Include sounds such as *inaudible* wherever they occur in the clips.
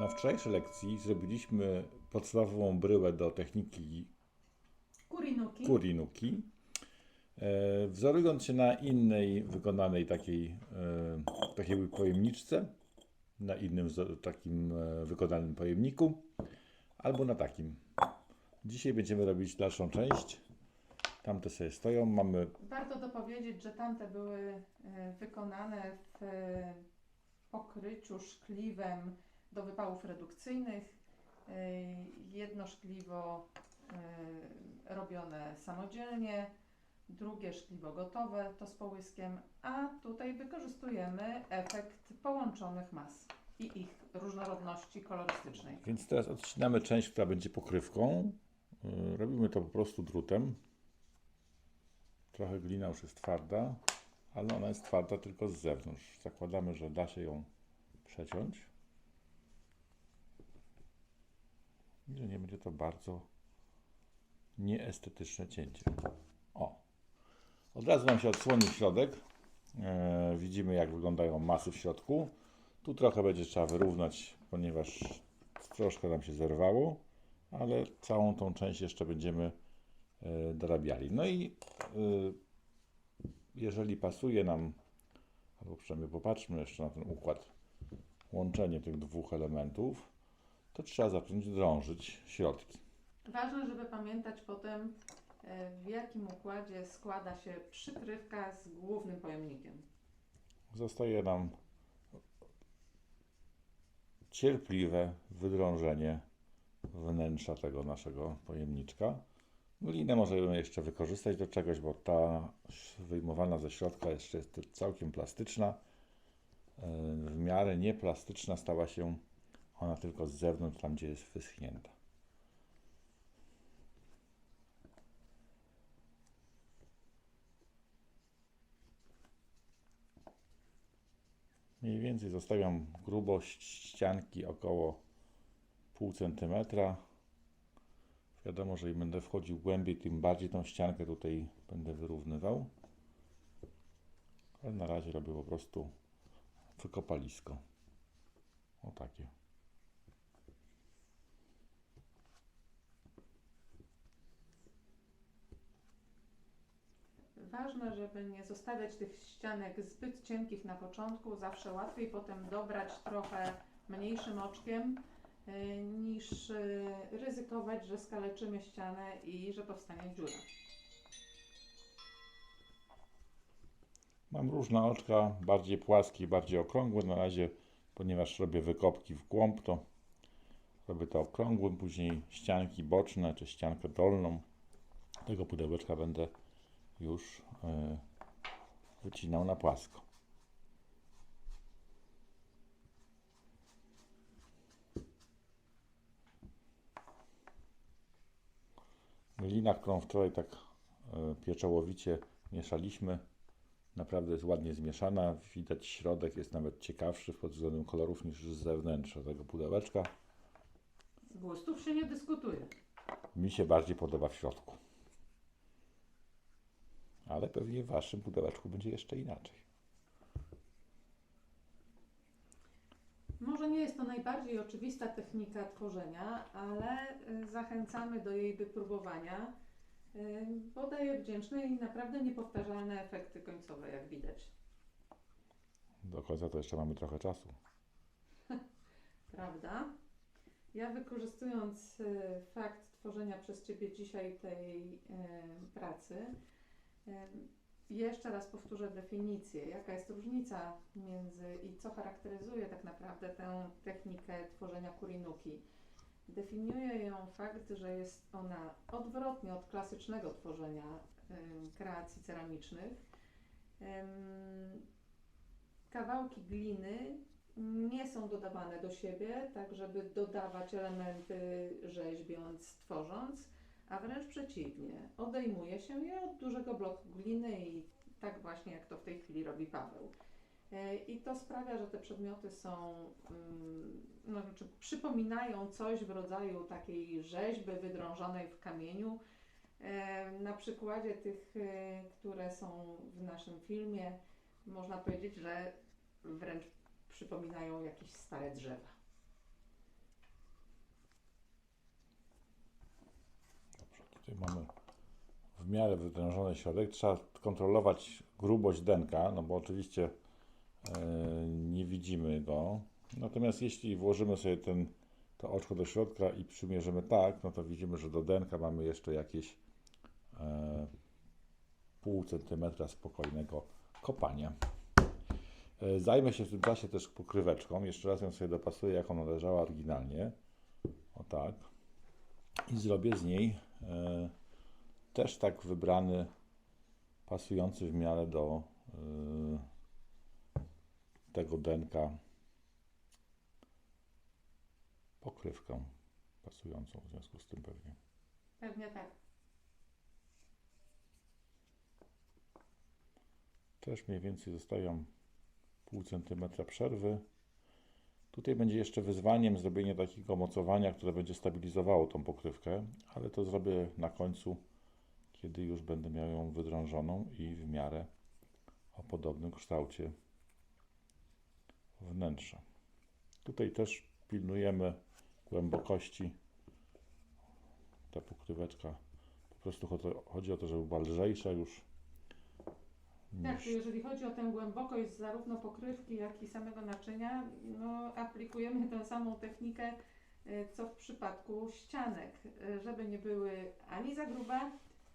Na wczorajszej lekcji zrobiliśmy podstawową bryłę do techniki Kurinuki. kurinuki. E, Wzorując się na innej wykonanej takiej, e, takiej pojemniczce, na innym takim e, wykonanym pojemniku, albo na takim. Dzisiaj będziemy robić dalszą część. Tamte sobie stoją. Mamy Warto dopowiedzieć, że tamte były wykonane w pokryciu szkliwem do wypałów redukcyjnych. E, Jedno szkliwo e, robione samodzielnie, drugie szkliwo gotowe, to z połyskiem, a tutaj wykorzystujemy efekt połączonych mas i ich różnorodności kolorystycznej. Więc teraz odcinamy część, która będzie pokrywką. Yy, Robimy to po prostu drutem. Trochę glina już jest twarda, ale ona jest twarda tylko z zewnątrz. Zakładamy, że da się ją przeciąć. I że nie będzie to bardzo nieestetyczne cięcie. O! Od razu nam się odsłonił środek. E, widzimy, jak wyglądają masy w środku. Tu trochę będzie trzeba wyrównać, ponieważ troszkę nam się zerwało, ale całą tą część jeszcze będziemy e, dorabiali. No i e, jeżeli pasuje nam, albo przynajmniej popatrzmy jeszcze na ten układ, łączenie tych dwóch elementów, to trzeba zacząć drążyć środki. Ważne, żeby pamiętać potem, e, w jakim układzie składa się przykrywka z głównym pojemnikiem. Zostaje nam cierpliwe wydrążenie wnętrza tego naszego pojemniczka. Glinę możemy jeszcze wykorzystać do czegoś, bo ta wyjmowana ze środka jeszcze jest całkiem plastyczna. E, W miarę nieplastyczna stała się ona tylko z zewnątrz, tam gdzie jest wyschnięta. Mniej więcej zostawiam grubość ścianki około pół centymetra. Wiadomo, że im będę wchodził głębiej, tym bardziej tą ściankę tutaj będę wyrównywał. Ale na razie robię po prostu wykopalisko. O takie. Ważne, żeby nie zostawiać tych ścianek zbyt cienkich na początku, zawsze łatwiej potem dobrać trochę mniejszym oczkiem, y, niż y, ryzykować, że skaleczymy ścianę i że powstanie dziura. Mam różne oczka, bardziej płaskie, bardziej okrągłe. Na razie, ponieważ robię wykopki w głąb, to robię to okrągłym. Później ścianki boczne czy ściankę dolną tego pudełeczka będę już e, wycinał na płasko. Glina, którą wczoraj tak e, pieczołowicie mieszaliśmy, naprawdę jest ładnie zmieszana. Widać środek jest nawet ciekawszy pod względem kolorów niż z zewnętrza tego pudełeczka. Z gustów się nie dyskutuje. Mi się bardziej podoba w środku. Ale pewnie w waszym pudełeczku będzie jeszcze inaczej. Może nie jest to najbardziej oczywista technika tworzenia, ale y, zachęcamy do jej wypróbowania, y, bo daje wdzięczne i naprawdę niepowtarzalne efekty końcowe, jak widać. Do końca to jeszcze mamy trochę czasu. *laughs* Prawda? Ja wykorzystując y, fakt tworzenia przez Ciebie dzisiaj tej pracy, jeszcze raz powtórzę definicję. Jaka jest różnica między i co charakteryzuje tak naprawdę tę technikę tworzenia kurinuki? Definiuje ją fakt, że jest ona odwrotnie od klasycznego tworzenia kreacji ceramicznych. Kawałki gliny nie są dodawane do siebie, tak żeby dodawać elementy rzeźbiąc, tworząc, a wręcz przeciwnie, odejmuje się je od dużego bloku gliny i tak właśnie jak to w tej chwili robi Paweł. E, I to sprawia, że te przedmioty są, mm, no, znaczy przypominają coś w rodzaju takiej rzeźby wydrążonej w kamieniu. E, Na przykładzie tych, e, które są w naszym filmie, można powiedzieć, że wręcz przypominają jakieś stare drzewa. Tutaj mamy w miarę wytężony środek. Trzeba kontrolować grubość denka, no bo oczywiście e, nie widzimy go. Natomiast jeśli włożymy sobie ten, to oczko do środka i przymierzymy tak, no to widzimy, że do denka mamy jeszcze jakieś e, pół centymetra spokojnego kopania. E, Zajmę się w tym czasie też pokryweczką. Jeszcze raz ją sobie dopasuję, jak ona leżała oryginalnie. O tak. I zrobię z niej też tak wybrany, pasujący w miarę do e, tego denka pokrywkę pasującą w związku z tym pewnie. Pewnie tak. Też mniej więcej zostają pół centymetra przerwy. Tutaj będzie jeszcze wyzwaniem zrobienie takiego mocowania, które będzie stabilizowało tą pokrywkę, ale to zrobię na końcu, kiedy już będę miał ją wydrążoną i w miarę o podobnym kształcie wnętrza. Tutaj też pilnujemy głębokości. Ta pokryweczka po prostu cho- chodzi o to, żeby była lżejsza już. Tak, niż- jeżeli chodzi o tę głębokość zarówno pokrywki, jak i samego naczynia, no aplikujemy tę samą technikę, y, co w przypadku ścianek, y, żeby nie były ani za grube,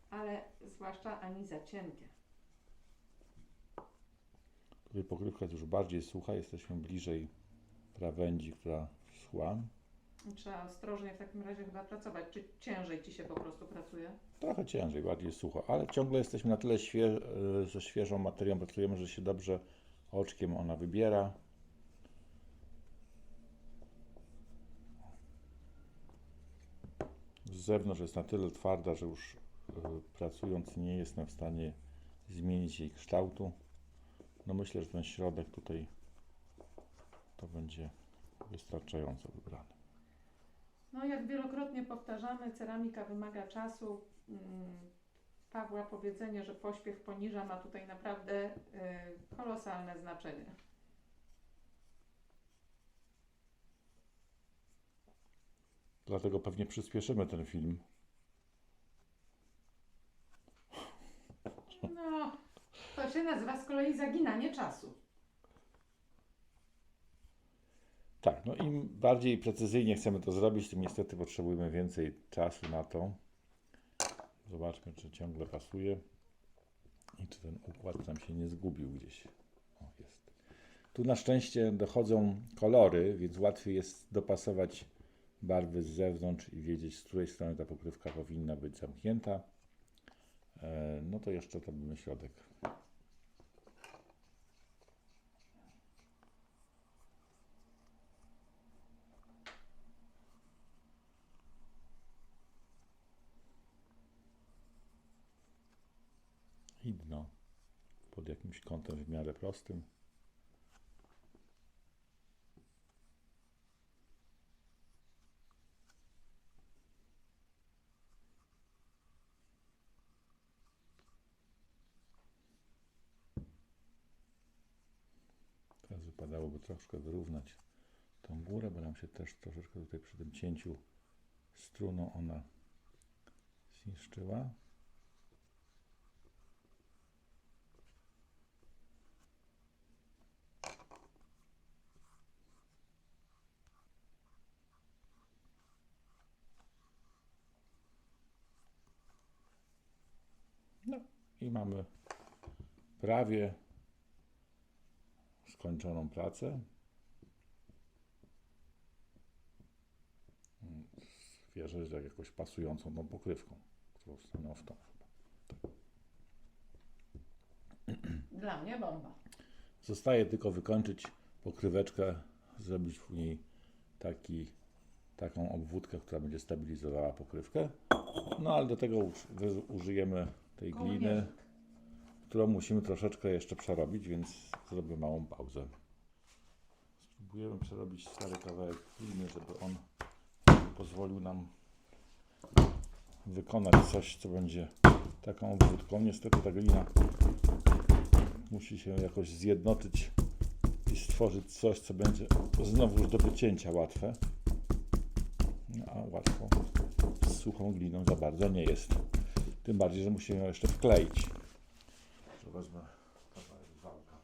ale zwłaszcza ani za cienkie. Tutaj pokrywka jest już bardziej sucha, jesteśmy bliżej krawędzi, która schła. Trzeba ostrożnie w takim razie chyba pracować. Czy ciężej Ci się po prostu pracuje? Trochę ciężej, bardziej sucho, ale ciągle jesteśmy na tyle świe- e, ze świeżą materią pracujemy, że się dobrze oczkiem ona wybiera. Z zewnątrz jest na tyle twarda, że już e, pracując nie jestem w stanie zmienić jej kształtu. No myślę, że ten środek tutaj to będzie wystarczająco wybrany. No, jak wielokrotnie powtarzamy, ceramika wymaga czasu. Mm, Pawła powiedzenie, że pośpiech poniża, ma tutaj naprawdę y, kolosalne znaczenie. Dlatego pewnie przyspieszymy ten film. No, to się nazywa z kolei zaginanie czasu. Tak, no im bardziej precyzyjnie chcemy to zrobić, tym niestety potrzebujemy więcej czasu na to. Zobaczmy, czy ciągle pasuje i czy ten układ nam się nie zgubił gdzieś. O, jest. Tu na szczęście dochodzą kolory, więc łatwiej jest dopasować barwy z zewnątrz i wiedzieć, z której strony ta pokrywka powinna być zamknięta. E, No to jeszcze to mamy środek. i dno pod jakimś kątem w miarę prostym. Teraz wypadałoby troszkę wyrównać tą górę, bo nam się też troszeczkę tutaj przy tym cięciu struną ona zniszczyła. I mamy prawie skończoną pracę. Wierzę, że jakoś pasującą tą pokrywką, którą stanął w tą. Dla mnie bomba. Zostaje tylko wykończyć pokryweczkę, zrobić w niej taki, taką obwódkę, która będzie stabilizowała pokrywkę. No ale do tego użyjemy tej gliny, którą musimy troszeczkę jeszcze przerobić, więc zrobię małą pauzę. Spróbujemy przerobić stary kawałek gliny, żeby on pozwolił nam wykonać coś, co będzie taką obwódką. Niestety ta glina musi się jakoś zjednoczyć i stworzyć coś, co będzie znowu już do wycięcia łatwe. No, a łatwo psuje suchą gliną za bardzo nie jest. Tym bardziej, że musimy ją jeszcze wkleić. Wezmę kawałek wałka.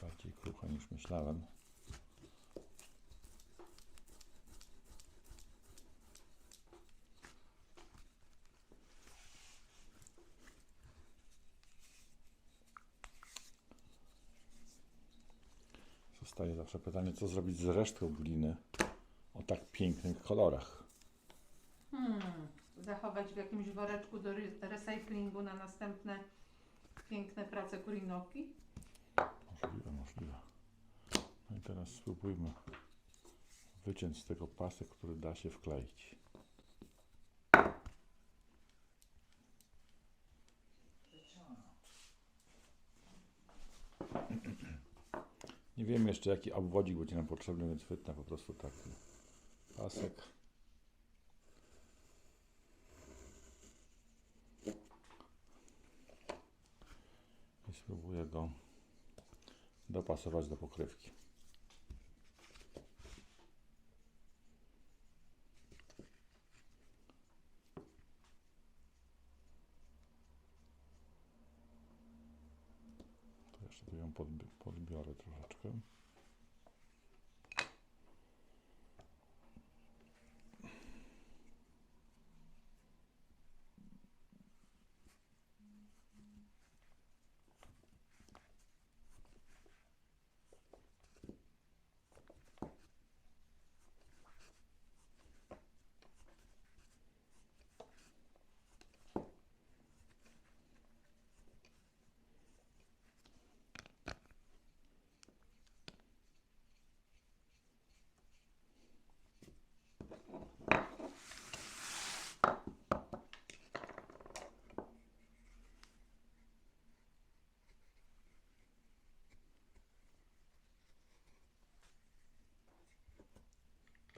Bardziej krucha niż myślałem. Zostaje zawsze pytanie, co zrobić z resztką gliny o tak pięknych kolorach. Hmm, zachować w jakimś woreczku do re- recyklingu na następne piękne prace Kurinoki? Możliwe, możliwe. No i teraz spróbujmy wyciąć z tego pasek, który da się wkleić. Nie wiem jeszcze jaki obwodzik będzie nam potrzebny, więc wytnę po prostu taki pasek. I spróbuję go dopasować do pokrywki. To jeszcze tu ją podbi- podbiorę troszeczkę.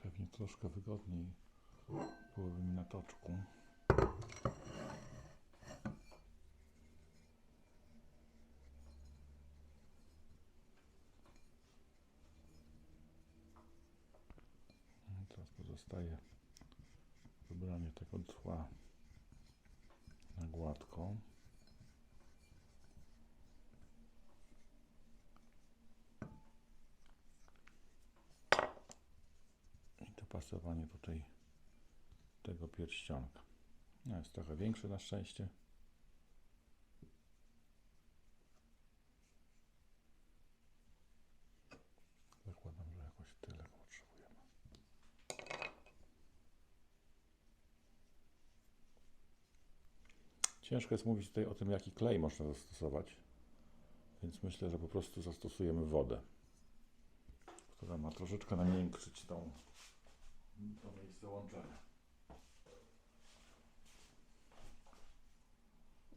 Pewnie troszkę wygodniej byłoby mi na toczku. No, Teraz pozostaje wybranie tego tła na gładko. Dopasowanie tutaj tego pierścionka. No jest trochę większy na szczęście. Zakładam, że jakoś tyle potrzebujemy. Ciężko jest mówić tutaj o tym, jaki klej można zastosować, więc myślę, że po prostu zastosujemy wodę, która ma troszeczkę namiękczyć tą, to miejsce łączenia.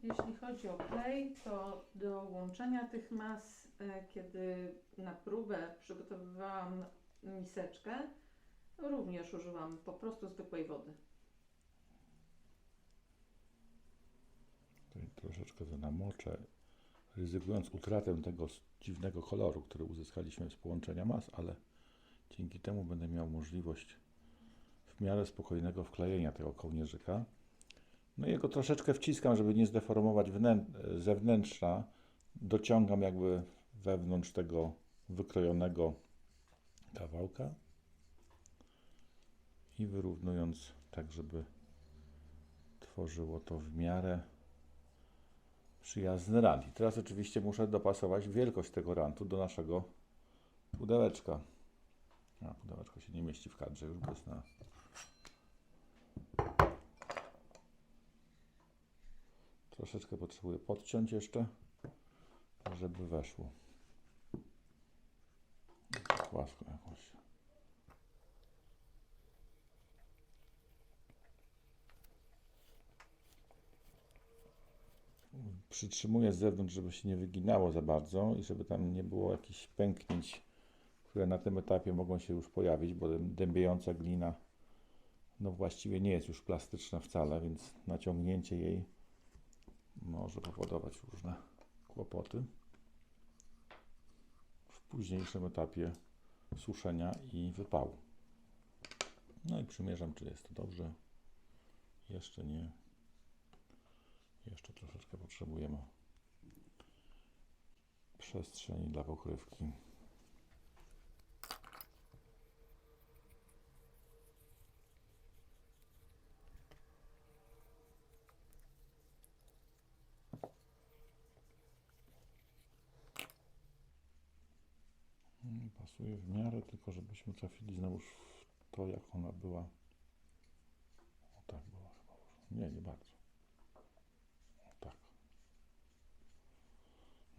Jeśli chodzi o klej, to do łączenia tych mas, e, kiedy na próbę przygotowywałam miseczkę, również użyłam po prostu zwykłej wody. Tutaj troszeczkę to namoczę, ryzykując utratę tego s- dziwnego koloru, który uzyskaliśmy z połączenia mas, ale dzięki temu będę miał możliwość w miarę spokojnego wklejenia tego kołnierzyka. No i jego troszeczkę wciskam, żeby nie zdeformować wnę- zewnętrza. Dociągam jakby wewnątrz tego wykrojonego kawałka i wyrównując tak, żeby tworzyło to w miarę przyjazny rant. I teraz oczywiście muszę dopasować wielkość tego rantu do naszego pudełeczka. A, pudełeczko się nie mieści w kadrze, już bez na... Troszeczkę potrzebuję podciąć jeszcze, żeby weszło. Płasko jakąś. przytrzymuję z zewnątrz, żeby się nie wyginało za bardzo i żeby tam nie było jakichś pęknięć, które na tym etapie mogą się już pojawić, bo dębiejąca glina no właściwie nie jest już plastyczna wcale, więc naciągnięcie jej może powodować różne kłopoty w późniejszym etapie suszenia i wypału. No i przymierzam, czy jest to dobrze. Jeszcze nie. Jeszcze troszeczkę potrzebujemy przestrzeni dla pokrywki. Pasuje w miarę, tylko żebyśmy trafili znowuż w to, jak ona była. O tak była chyba. już. Nie, nie bardzo. O tak.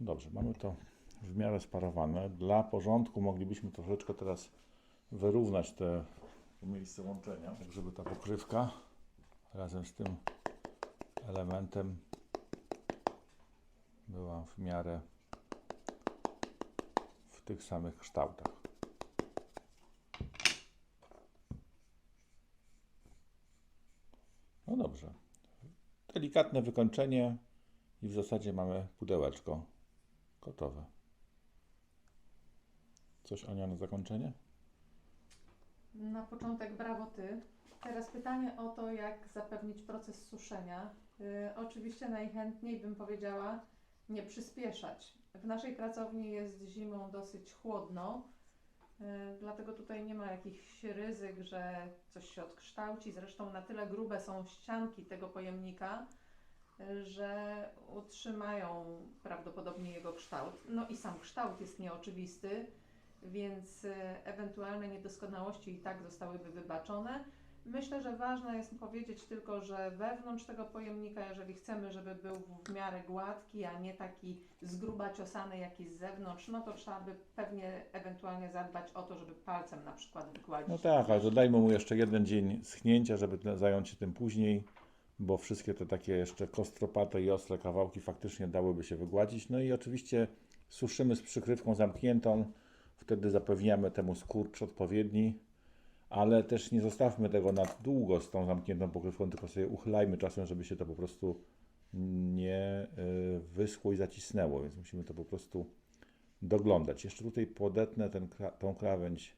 Dobrze, mamy to w miarę sparowane. Dla porządku moglibyśmy troszeczkę teraz wyrównać te miejsce łączenia, tak żeby ta pokrywka razem z tym elementem była w miarę w tych samych kształtach. No dobrze. Delikatne wykończenie i w zasadzie mamy pudełeczko gotowe. Coś Ania na zakończenie? Na początek brawo Ty. Teraz pytanie o to, jak zapewnić proces suszenia. Y, oczywiście najchętniej bym powiedziała nie przyspieszać. W naszej pracowni jest zimą dosyć chłodno, y, dlatego tutaj nie ma jakichś ryzyk, że coś się odkształci. Zresztą na tyle grube są ścianki tego pojemnika, y, że utrzymają prawdopodobnie jego kształt. No i sam kształt jest nieoczywisty, więc e, ewentualne niedoskonałości i tak zostałyby wybaczone. Myślę, że ważne jest powiedzieć tylko, że wewnątrz tego pojemnika, jeżeli chcemy, żeby był w miarę gładki, a nie taki z gruba ciosany jaki z zewnątrz, no to trzeba by pewnie ewentualnie zadbać o to, żeby palcem na przykład wygładzić. No tak, ale dodajmy mu jeszcze jeden dzień schnięcia, żeby zająć się tym później, bo wszystkie te takie jeszcze kostropate i ostre kawałki faktycznie dałyby się wygładzić. No i oczywiście suszymy z przykrywką zamkniętą, wtedy zapewniamy temu skurcz odpowiedni, ale też nie zostawmy tego na długo z tą zamkniętą pokrywką, tylko sobie uchylajmy czasem, żeby się to po prostu nie y, wyschło i zacisnęło, więc musimy to po prostu doglądać. Jeszcze tutaj podetnę ten, tą krawędź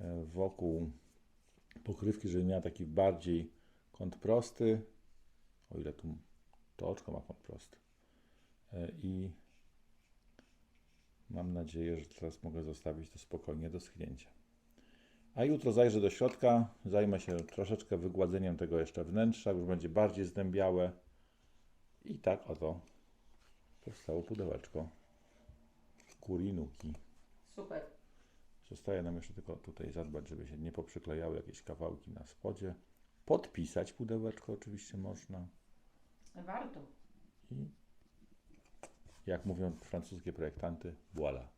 e, wokół pokrywki, żeby miała taki bardziej kąt prosty, o ile tu to oczko ma kąt prosty. E, I mam nadzieję, że teraz mogę zostawić to spokojnie do schnięcia. A jutro zajrzę do środka, zajmę się troszeczkę wygładzeniem tego jeszcze wnętrza, już będzie bardziej zdębiałe. I tak oto powstało pudełeczko kurinuki. Super. Zostaje nam jeszcze tylko tutaj zadbać, żeby się nie poprzyklejały jakieś kawałki na spodzie. Podpisać pudełeczko oczywiście można. Warto. I jak mówią francuskie projektanty, voilà.